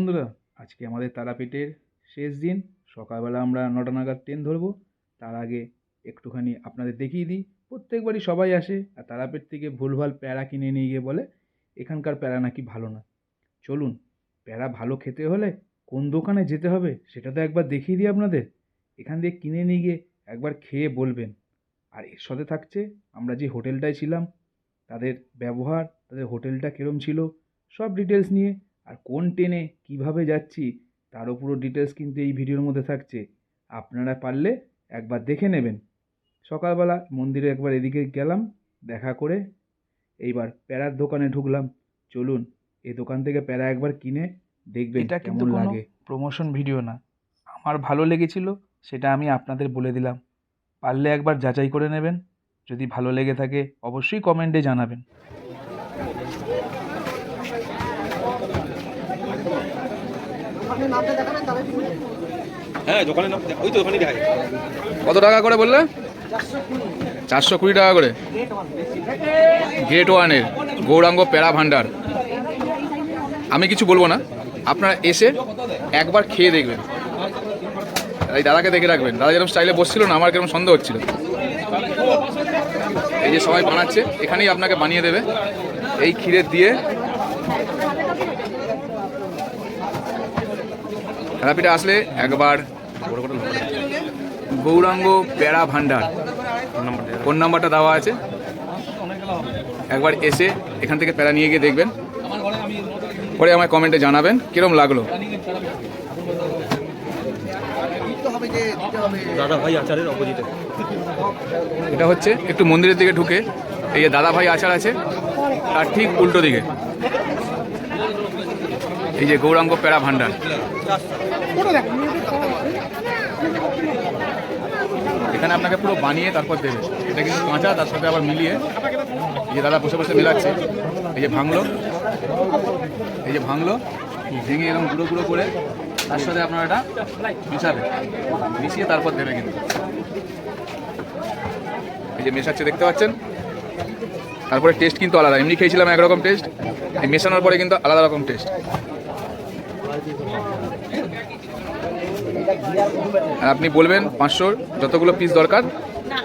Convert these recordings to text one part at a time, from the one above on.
বন্ধুরা, আজকে আমাদের তারাপীঠের শেষ দিন। সকালবেলা আমরা নটা নাগাদ ট্রেন ধরবো। তার আগে একটুখানি আপনাদের দেখিয়ে দিই। প্রত্যেকবারই সবাই আসে আর তারাপীঠ থেকে ভুলভাল প্যারা কিনে নিয়ে গিয়ে বলে, এখানকার প্যারা নাকি ভালো না। চলুন, প্যারা ভালো খেতে হলে কোন দোকানে যেতে হবে সেটা তো একবার দেখিয়ে দিই আপনাদের। এখান দিয়ে কিনে নিয়ে গিয়ে একবার খেয়ে বলবেন। আর এর সাথে থাকছে, আমরা যে হোটেলটায় ছিলাম, তাদের ব্যবহার, তাদের হোটেলটা কীরম ছিল, সব ডিটেলস নিয়ে আর কোন ট্রেনে কীভাবে যাচ্ছি তারও পুরো ডিটেলস কিন্তু এই ভিডিওর মধ্যে থাকছে। আপনারা পারলে একবার দেখে নেবেন। সকালবেলা মন্দিরে একবার এদিকে গেলাম দেখা করে এইবার প্যারার দোকানে ঢুকলাম। চলুন এই দোকান থেকে প্যারা একবার কিনে দেখবেন এটা কিন্তু কেমন লাগে। প্রমোশন ভিডিও না। আমার ভালো লেগেছিল সেটা আমি আপনাদের বলে দিলাম। পারলে একবার যাচাই করে নেবেন। যদি ভালো লেগে থাকে অবশ্যই কমেন্টে জানাবেন। হ্যাঁ দোকানে ওই তো ওখানে দেখা কত টাকা করে বললে? চারশো কুড়ি টাকা করে। গেট ওয়ানের গৌরাঙ্গ প্যারা ভান্ডার আমি কিছু বলব না। আপনারা এসে একবার খেয়ে দেখবেন। এই দাদাকে দেখে রাখবেন। দাদা যেরকম স্টাইলে বসছিল না আমার কেরকম সন্দেহ হচ্ছিল। এই যে সবাই বানাচ্ছে এখানেই আপনাকে বানিয়ে দেবে। এই ক্ষীরের দিয়ে থেরাপিটা আসলে একবার গৌরাঙ্গ প্যারা ভান্ডার। ফোন নাম্বারটা দেওয়া আছে। একবার এসে এখান থেকে প্যারা নিয়ে গিয়ে দেখবেন। পরে আমায় কমেন্টে জানাবেন কিরম লাগল। দাদা ভাই আচারের অপোজিটে। এটা হচ্ছে একটু মন্দিরের দিকে ঢুকে এই যে দাদা ভাই আচার আছে তার ঠিক উল্টো দিকে। এই যে গৌরাঙ্গ প্যারা ভান্ডার। এখানে আপনাকে পুরো বানিয়ে তারপর দেবে। এটা কিন্তু কাঁচা, তার সাথে আবার মিলিয়ে এই যে দাদা বসে বসে মেলাচ্ছে। এই যে ভাঙলো। এই যে ভাঙলো। ভেঙে এরকম গুঁড়ো গুঁড়ো করে তার সাথে আপনার এটা মিশাবে। মিশিয়ে তারপর দেবে কিন্তু। এই যে মেশাচ্ছে, দেখতে পাচ্ছেন? তারপরে টেস্ট কিন্তু আলাদা। এমনি খেয়েছিলাম একরকম টেস্ট এই মেশানোর পরে কিন্তু আলাদা রকম টেস্ট আর আপনি বলবেন পাঁচশোর যতগুলো পিস দরকার,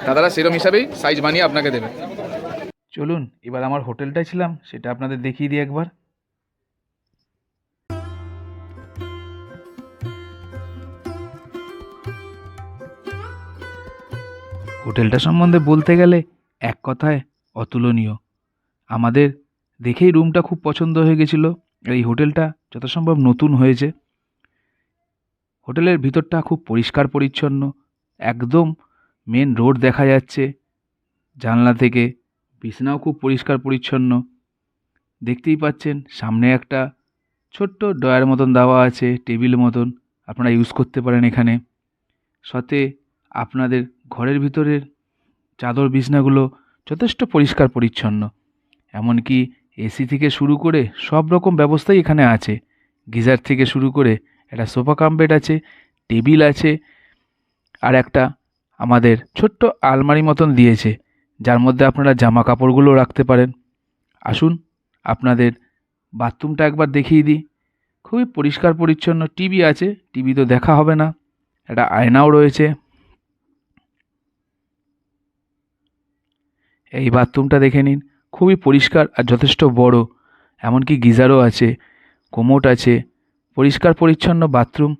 দাদারা সেরকম হিসাবেই সাইজ বানিয়ে আপনাকে দেবে। চলুন, এবার আমার হোটেলটায় ছিলাম, সেটা আপনাদের দেখিয়ে দিই একবার। হোটেলটা সম্বন্ধে বলতে গেলে এক কথায় অতুলনীয়। আমাদের দেখেই রুমটা খুব পছন্দ হয়ে গেছিল। এই হোটেলটা যত সম্ভব নতুন হয়েছে। হোটেলের ভিতরটা খুব পরিষ্কার পরিচ্ছন্ন, একদম মেন রোড দেখা যাচ্ছে। জানলা থেকে বিছনাও খুব পরিষ্কার পরিচ্ছন্ন। দেখতেই পাচ্ছেন সামনে একটা ছোট্ট ডয়ার মতন দেওয়া আছে, টেবিল মতন, আপনারা ইউজ করতে পারেন এখানে। সাথে আপনাদের ঘরের ভিতরের চাদর বিছনাগুলো যথেষ্ট পরিষ্কার পরিচ্ছন্ন। এমনকি এসি থেকে শুরু করে সব রকম ব্যবস্থাই এখানে আছে। গিজার থেকে শুরু করে একটা সোফা কাম আছে, টেবিল আছে, আর একটা আমাদের ছোট্ট আলমারি মতন দিয়েছে, যার মধ্যে আপনারা জামা কাপড়গুলো রাখতে পারেন। আসুন, আপনাদের বাথরুমটা একবার দেখিয়ে দিই। খুবই পরিষ্কার পরিচ্ছন্ন টিভি আছে, টিভি তো দেখা হবে না। একটা আয়নাও রয়েছে। এই বাথরুমটা দেখে নিন। খুবই পরিষ্কার আর যথেষ্ট বড়। এমনকি গিজারও আছে, কোমোট আছে, পরিষ্কার পরিচ্ছন্ন বাথরুম,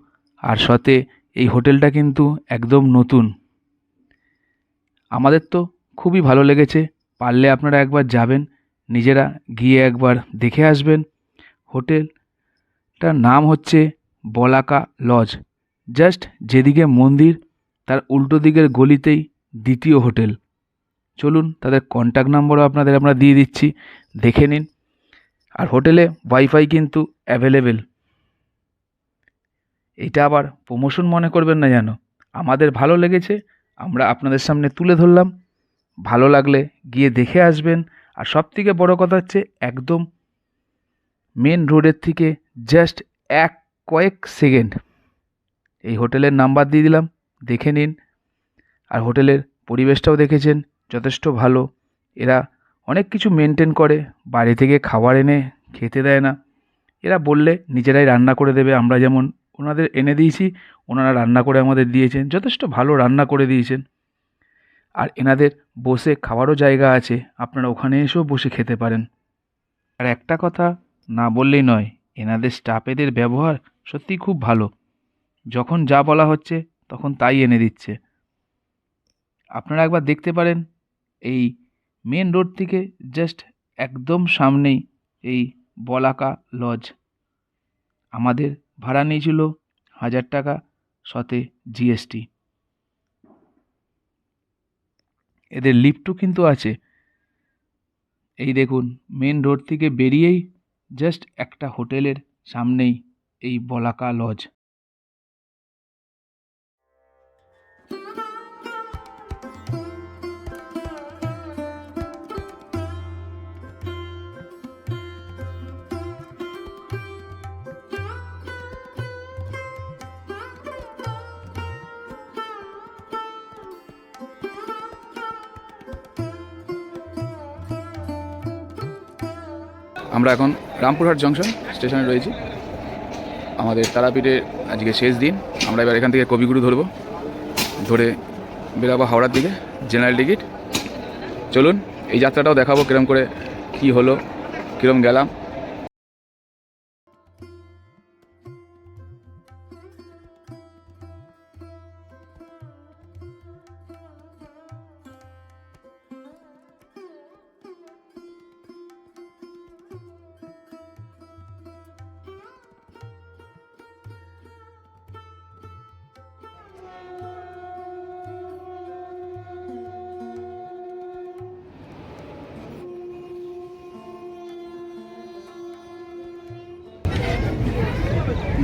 আর সাথে এই হোটেলটা কিন্তু একদম নতুন। আমাদের তো খুবই ভালো লেগেছে, পারলে আপনারা একবার যাবেন, নিজেরা গিয়ে একবার দেখে আসবেন। হোটেলটার নাম হচ্ছে বলাকা লজ, জাস্ট যেদিকে মন্দির, তার উল্টো দিকের গলিতেই দ্বিতীয় হোটেল। চলুন তাদের কন্ট্যাক্ট নাম্বারও আপনাদের আমরা দিয়ে দিচ্ছি, দেখে নিন। আর হোটেলে ওয়াইফাই কিন্তু অ্যাভেলেবেল এটা আবার প্রমোশন মনে করবেন না যেন। আমাদের ভালো লেগেছে, আমরা আপনাদের সামনে তুলে ধরলাম। ভালো লাগলে গিয়ে দেখে আসবেন। আর সব থেকে বড়ো কথা হচ্ছে, একদম মেন রোডের থেকে জাস্ট এক কয়েক সেকেন্ড এই হোটেলের নাম্বার দিয়ে দিলাম, দেখে নিন। আর হোটেলের পরিবেশটাও দেখেছেন। যথেষ্ট ভালো। এরা অনেক কিছু মেনটেন করে বাইরে থেকে খাবার এনে খেতে দেয় না। এরা বললে, নিজেরাই রান্না করে দেবে আমরা যেমন ওনাদের এনে দিয়েছি, ওনারা রান্না করে আমাদের দিয়েছেন। যথেষ্ট ভালো রান্না করে দিয়েছেন। আর এনাদের বসে খাওয়ারও জায়গা আছে, আপনারা ওখানে এসেও বসে খেতে পারেন। আর একটা কথা না বললেই নয়, এনাদের স্টাফেদের ব্যবহার সত্যিই খুব ভালো। যখন যা বলা হচ্ছে, তখন তাই এনে দিচ্ছে। আপনারা একবার দেখতে পারেন এই মেন রোড থেকে জাস্ট একদম সামনেই এই বলাকা লজ আমাদের ভাড়া নিয়েছিল হাজার টাকা সতে জিএসটি এদের লিফটও কিন্তু আছে। এই দেখুন মেন রোড থেকে বেরিয়েই জাস্ট একটা হোটেলের সামনেই এই বলাকা লজ আমরা এখন রামপুরহাট জংশন স্টেশনে রয়েছি। আমাদের তারাপীঠের আজকে শেষ দিন। আমরা এবার এখান থেকে কবিগুরু ধরবো। ধরে বেরাবো হাওড়ার দিকে জেনারেল টিকিট চলুন, এই যাত্রাটাও দেখাবো কিরম করে, কি হলো, কিরম গেলাম।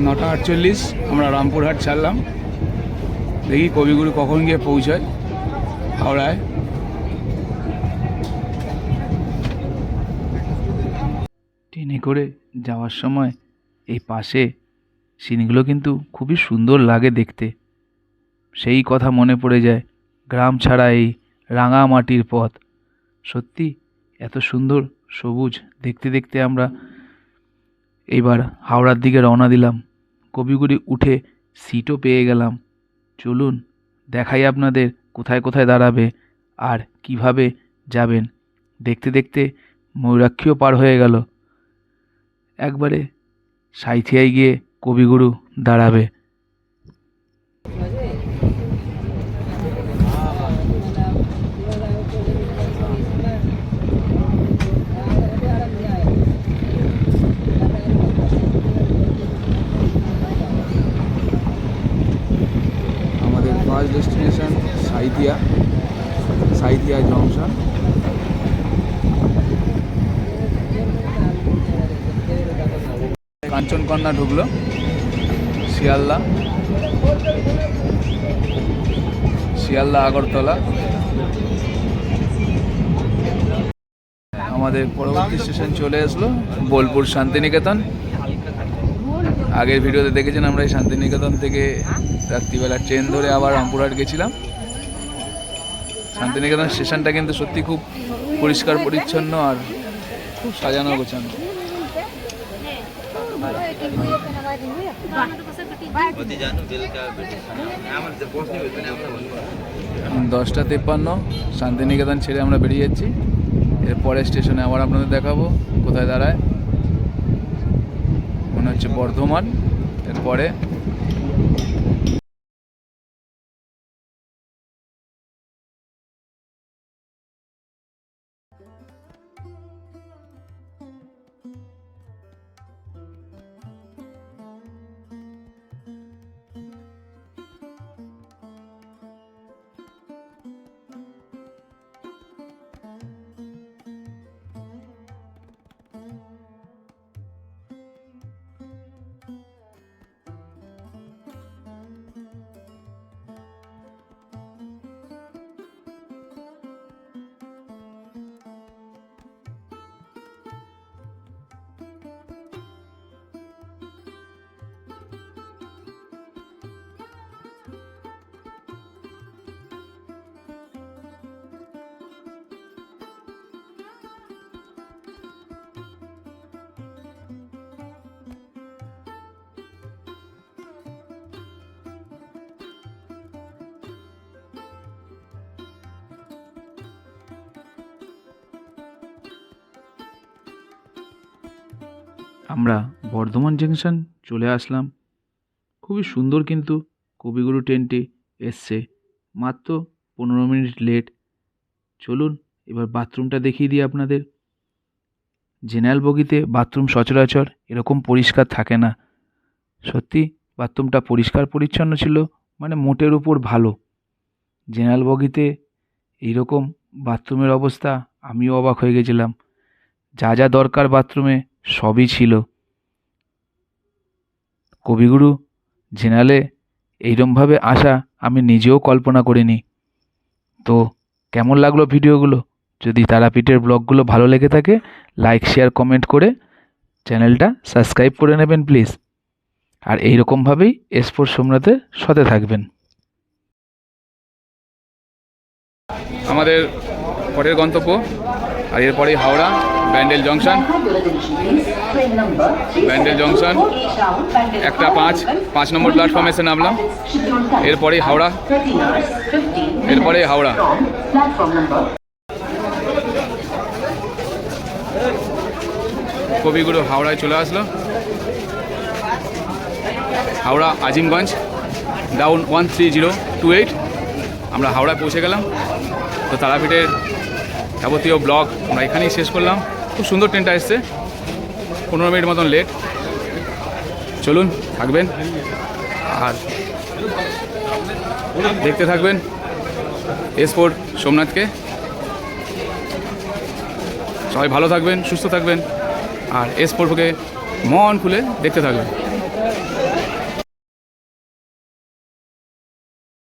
নটা আটচল্লিশ, আমরা রামপুরহাট ছাড়লাম। দেখি কবিগুরু কখন গিয়ে পৌঁছায়, হাওড়ায়। ট্রেনে করে যাওয়ার সময় এই পাশে সিনগুলো কিন্তু খুবই সুন্দর লাগে দেখতে। সেই কথা মনে পড়ে যায়, গ্রাম ছাড়া এই রাঙা মাটির পথ। সত্যি, এত সুন্দর সবুজ দেখতে দেখতে আমরা এবার হাওড়ার দিকে রওনা দিলাম। কবিগুড়ি উঠে সিটও পেয়ে গেলাম। চলুন, দেখাই আপনাদের কোথায় কোথায় দাঁড়াবে আর কীভাবে যাবেন। দেখতে দেখতে ময়ূরাক্ষীও পার হয়ে গেল। একবারে সাইথিয়ায় গিয়ে কবিগুরু দাঁড়াবে। Destination Sainthia Sainthia junction. Kanchankanya ঢুকলো, শিয়ালদা। শিয়ালদা, আগরতলা। আমাদের পরবর্তী স্টেশন চলে আসলো বোলপুর শান্তিনিকেতন। আগের ভিডিওতে দেখেছেন আমরা এই শান্তিনিকেতন থেকে রাত্রিবেলা ট্রেন ধরে আবার রামপুরহাট গেছিলাম। শান্তিনিকেতন স্টেশনটা কিন্তু সত্যি খুব পরিষ্কার, পরিচ্ছন্ন আর খুব সাজানো গোছানো। দশটা তেপ্পান্ন, শান্তিনিকেতন ছেড়ে আমরা বেরিয়ে যাচ্ছি। এর পরের স্টেশনে আবার আপনাদের দেখাবো কোথায় দাঁড়ায়। মনে হচ্ছে বর্ধমান এরপরে আমরা বর্ধমান জংশন চলে আসলাম। খুবই সুন্দর কিন্তু কবিগুরু ট্রেনটি এসছে। মাত্র পনেরো মিনিট লেট। চলুন এবার বাথরুমটা দেখিয়ে দিই আপনাদের। জেনারেল বগিতে বাথরুম সচরাচর এরকম পরিষ্কার থাকে না। সত্যি বাথরুমটা পরিষ্কার পরিচ্ছন্ন ছিল মানে মোটের উপর ভালো। জেনারেল বগিতে এইরকম বাথরুমের অবস্থা আমিও অবাক হয়ে গেছিলাম। যা যা দরকার বাথরুমে সবই ছিল। কবিগুরু জেনারেলে এইরমভাবে আসা আমি নিজেও কল্পনা করিনি। তো কেমন লাগল ভিডিওগুলো? যদি তারাপীঠের ব্লগগুলো ভালো লেগে থাকে লাইক শেয়ার কমেন্ট করে চ্যানেলটা সাবস্ক্রাইব করে নেবেন প্লিজ আর এইরকমভাবেই এসপোর্ট সোমনাথের সাথে থাকবেন। আমাদের পরের গন্তব্য, আর এরপরেই হাওড়া। ব্যান্ডেল জংশন। ব্যান্ডেল জংশন। একটা পাঁচ পাঁচ নম্বর প্ল্যাটফর্মে এসে নামলাম। এরপরেই হাওড়া। এরপরে হাওড়া। কবিগুরু হাওড়ায় চলে আসলো। Howrah Azimganj down one three zero two eight আমরা হাওড়ায় পৌঁছে গেলাম। তো তারাপীঠের যাবতীয় ব্লগ আমরা এখানেই শেষ করলাম। খুব সুন্দর ট্রেনটা এসছে। পনেরো মিনিট মতন লেট চলুন, থাকবেন। আর দেখতে থাকবেন এসপোর্ট সোমনাথকে। সবাই ভালো থাকবেন, সুস্থ থাকবেন। আর এসপোর্টকে মন খুলে দেখতে থাকবেন।